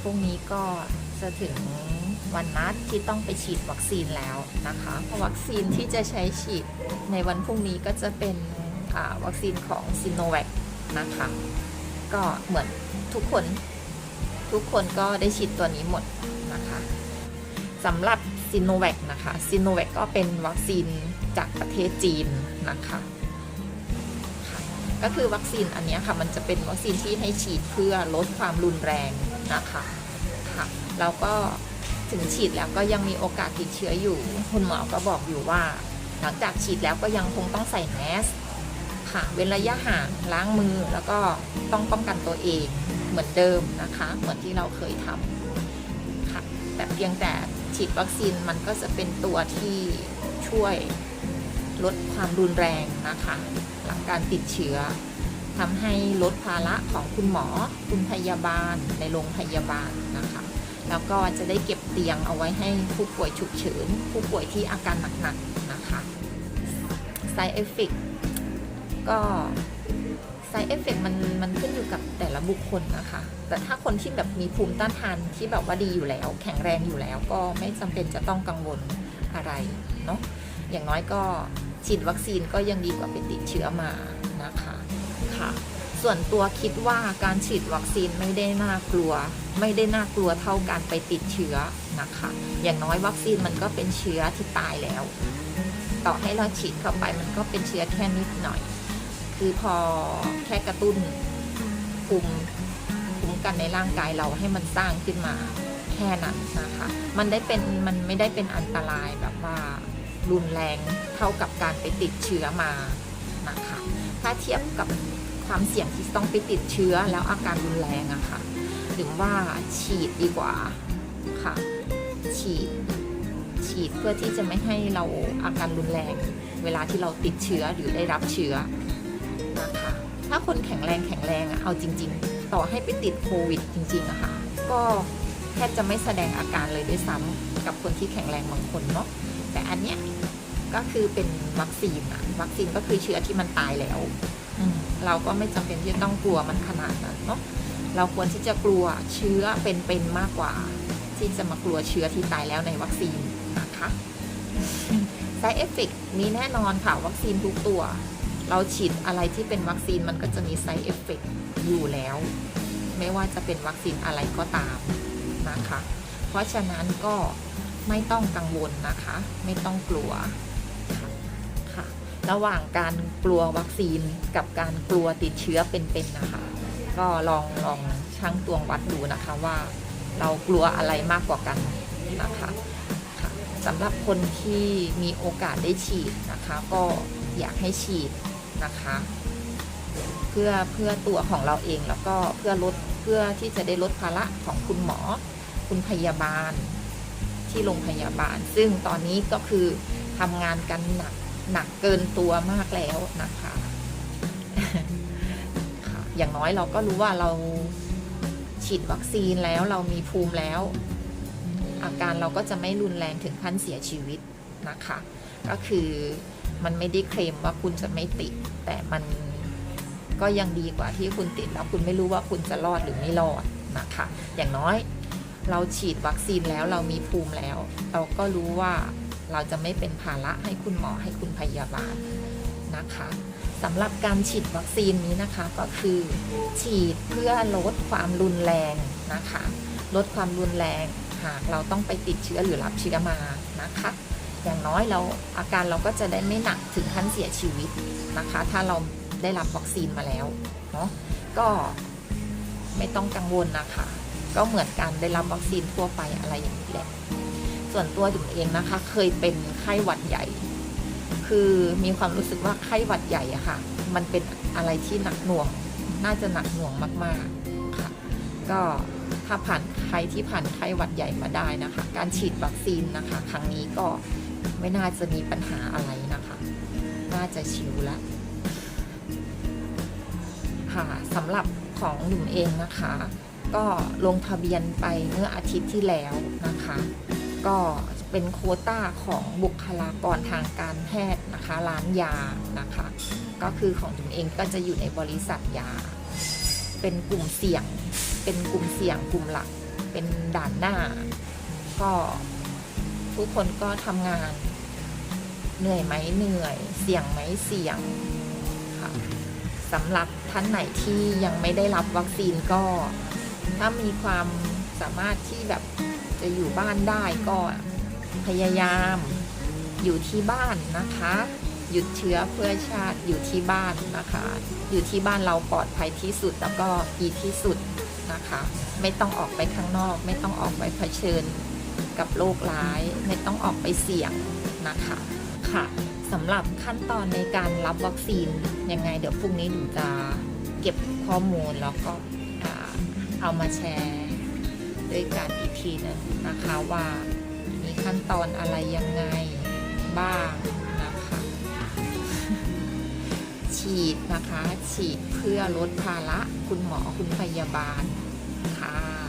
พรุ่งนี้ก็จะถึงวันนัดที่ต้องไปฉีดวัคซีนแล้วนะคะ วัคซีนที่จะใช้ฉีดในวันพรุ่งนี้ก็จะเป็นวัคซีนของซิโนแวคนะคะ ก็เหมือนทุกคนทุกคนก็ได้ฉีดตัวนี้หมดนะคะสำหรับซิโนแวคนะคะซิโนแวคก็เป็นวัคซีนจากประเทศจีนนะคะก็คือวัคซีนอันนี้ค่ะ มันจะเป็นวัคซีนที่ให้ฉีดเพื่อลดความรุนแรง นะคะค่ะแล้วก็ถึงฉีดแล้วก็ยังมีโอกาสติดเชื้ออยู่ คุณหมอก็บอกอยู่ว่า หลังจากฉีดแล้วก็ยังคงต้องใส่แมสค่ะเว้นระยะห่างล้างมือแล้วก็ต้องป้องกันตัวเองเหมือนเดิมนะคะ เหมือนที่เราเคยทำค่ะแต่เพียงแต่ฉีดวัคซีนมันก็จะเป็นตัวที่ช่วยลดความรุนแรงนะคะ หลังการติดเชื้อ ทำให้ลดภาระของคุณหมอ คุณพยาบาลในโรงพยาบาลนะคะ แล้วก็จะได้เก็บเตียงเอาไว้ให้ผู้ป่วยฉุกเฉิน ผู้ป่วยที่อาการหนักๆนะคะ side effect ก็ side effect มันมันขึ้นอยู่กับแต่ละบุคคลนะคะ แต่ถ้าคนที่แบบมีภูมิต้านทานที่แบบว่าดีอยู่แล้ว แข็งแรงอยู่แล้ว ก็ไม่จำเป็นจะต้องกังวลอะไรเนาะอย่างน้อยก็ฉีดวัคซีนก็ยังดีกว่าไปติดเชื้อมานะคะ ค่ะ ส่วนตัวคิดว่าการฉีดวัคซีนไม่ได้น่ากลัว ไม่ได้น่ากลัวเท่าการไปติดเชื้อนะคะ อย่างน้อยวัคซีนมันก็เป็นเชื้อที่ตายแล้ว ต่อให้เราฉีดเข้าไปมันก็เป็นเชื้อแค่นิดหน่อย คือพอแค่กระตุ้นภูมิภูมิกันในร่างกายเราให้มันสร้างขึ้นมาแค่นั้นนะคะ มันได้เป็นมันไม่ได้เป็นอันตรายแบบว่ารุนแรงเท่ากับการไปติดเชื้อมานะคะ ถ้าเทียบกับ ความเสี่ยงที่ต้องไปติดเชื้อแล้วอาการรุนแรงอะค่ะถึงว่าฉีดดีกว่าค่ะ ฉีด ฉีดเพื่อที่จะไม่ให้เราอาการรุนแรง เวลาที่เราติดเชื้อหรือได้รับเชื้อนะคะ ถ้าคนแข็งแรงแข็งแรงอะเอาจริง ๆ ต่อให้ไปติดโควิดจริงๆอะค่ะ ก็แทบจะไม่แสดงอาการเลยด้วยซ้ำกับคนที่แข็งแรงบางคนเนาะ แต่อันเนี้ยก็คือเป็นวัคซีนอะวัคซีนก็คือเชื้อที่มันตายแล้ว เราก็ไม่จำเป็นที่จะต้องกลัวมันขนาดนั้นเนาะเราควรที่จะกลัวเชื้อเป็นๆมากกว่า ที่จะมากลัวเชื้อที่ตายแล้วในวัคซีนนะคะ side effect มีแน่นอนค่ะ วัคซีนทุกตัว เราฉีดอะไรที่เป็นวัคซีนมันก็จะมี side effect อยู่แล้ว ไม่ว่าจะเป็นวัคซีนอะไรก็ตามนะคะ เพราะฉะนั้นก็ไม่ต้องกังวลนะคะ ไม่ต้องกลัว ระหว่างการกลัววัคซีนกับการกลัวติดเชื้อเป็นๆนะคะ ก็ลองลองชั่งตวงวัดดูนะคะว่าเรากลัวอะไรมากกว่ากันนะคะค่ะสำหรับคนที่มีโอกาสได้ฉีดนะคะ ก็อยากให้ฉีดนะคะ เพื่อเพื่อตัวของเราเองแล้วก็เพื่อลดเพื่อที่จะได้ลดภาระของคุณหมอ คุณพยาบาลที่โรงพยาบาล ซึ่งตอนนี้ก็คือทำงานกันหนัก หนักเกินตัวมากแล้วนะคะค่ะอย่างน้อยเราก็รู้ว่าเราฉีดวัคซีนแล้วเรามีภูมิแล้ว อาการเราก็จะไม่รุนแรงถึงขั้นเสียชีวิตนะคะ ก็คือมันไม่ได้เคลมว่าคุณจะไม่ติด แต่มันก็ยังดีกว่าที่คุณติดแล้วคุณไม่รู้ว่าคุณจะรอดหรือไม่รอดนะคะ อย่างน้อยเราฉีดวัคซีนแล้วเรามีภูมิแล้ว เราก็รู้ว่า เราจะไม่เป็นภาระให้คุณหมอให้คุณพยาบาลนะคะสำหรับการฉีดวัคซีนนี้นะคะก็คือ ฉีดเพื่อลดความรุนแรงนะคะ ลดความรุนแรงหากเราต้องไปติดเชื้อหรือรับเชื้อมานะคะ อย่างน้อยเราอาการเราก็จะได้ไม่หนักถึงขั้นเสียชีวิตนะคะ ถ้าเราได้รับวัคซีนมาแล้วเนาะก็ไม่ต้องกังวลนะคะ ก็เหมือนกันได้รับวัคซีนทั่วไปอะไรอย่างนี้แหละ ส่วนตัวจุ๋มเองนะคะ เคยเป็นไข้หวัดใหญ่ คือมีความรู้สึกว่าไข้หวัดใหญ่อะค่ะ มันเป็นอะไรที่หนักหน่วง น่าจะหนักหน่วงมากๆค่ะ ก็ถ้าผ่านใครที่ผ่านไข้หวัดใหญ่มาได้นะคะ การฉีดวัคซีนนะคะ ครั้งนี้ก็ไม่น่าจะมีปัญหาอะไรนะคะ น่าจะชิวแล้วค่ะสำหรับของหนุ่มเองนะคะ ก็ลงทะเบียนไปเมื่ออาทิตย์ที่แล้วนะคะ ก็เป็นโคต้าของบุคลากรทางการแพทย์นะคะ ร้านยานะคะ ก็คือของจุ๋มเองก็จะอยู่ในบริษัทยา เป็นกลุ่มเสี่ยง เป็นกลุ่มเสี่ยงกลุ่มหลัก เป็นด่านหน้า ก็ทุกคนก็ทำงานเหนื่อยไหมเหนื่อย เสี่ยงไหมเสี่ยงค่ะสำหรับท่านไหนที่ยังไม่ได้รับวัคซีนก็ ถ้ามีความสามารถที่แบบ จะอยู่บ้านได้ก็พยายามอยู่ที่บ้านนะคะ หยุดเชื้อเพื่อชาติอยู่ที่บ้านนะคะ อยู่ที่บ้านเราปลอดภัยที่สุดแล้วก็ดีที่สุดนะคะ ไม่ต้องออกไปข้างนอก ไม่ต้องออกไปเผชิญกับโรคร้าย ไม่ต้องออกไปเสี่ยงนะคะค่ะสำหรับขั้นตอนในการรับวัคซีนยังไง เดี๋ยวพรุ่งนี้หนูจะเก็บข้อมูลแล้วก็เอามาแชร์ ด้วยกันอีกทีนึงนะคะว่ามีขั้นตอนอะไรยังไงบ้างนะคะ ฉีดนะคะ ฉีดเพื่อลดภาระคุณหมอคุณพยาบาลค่ะ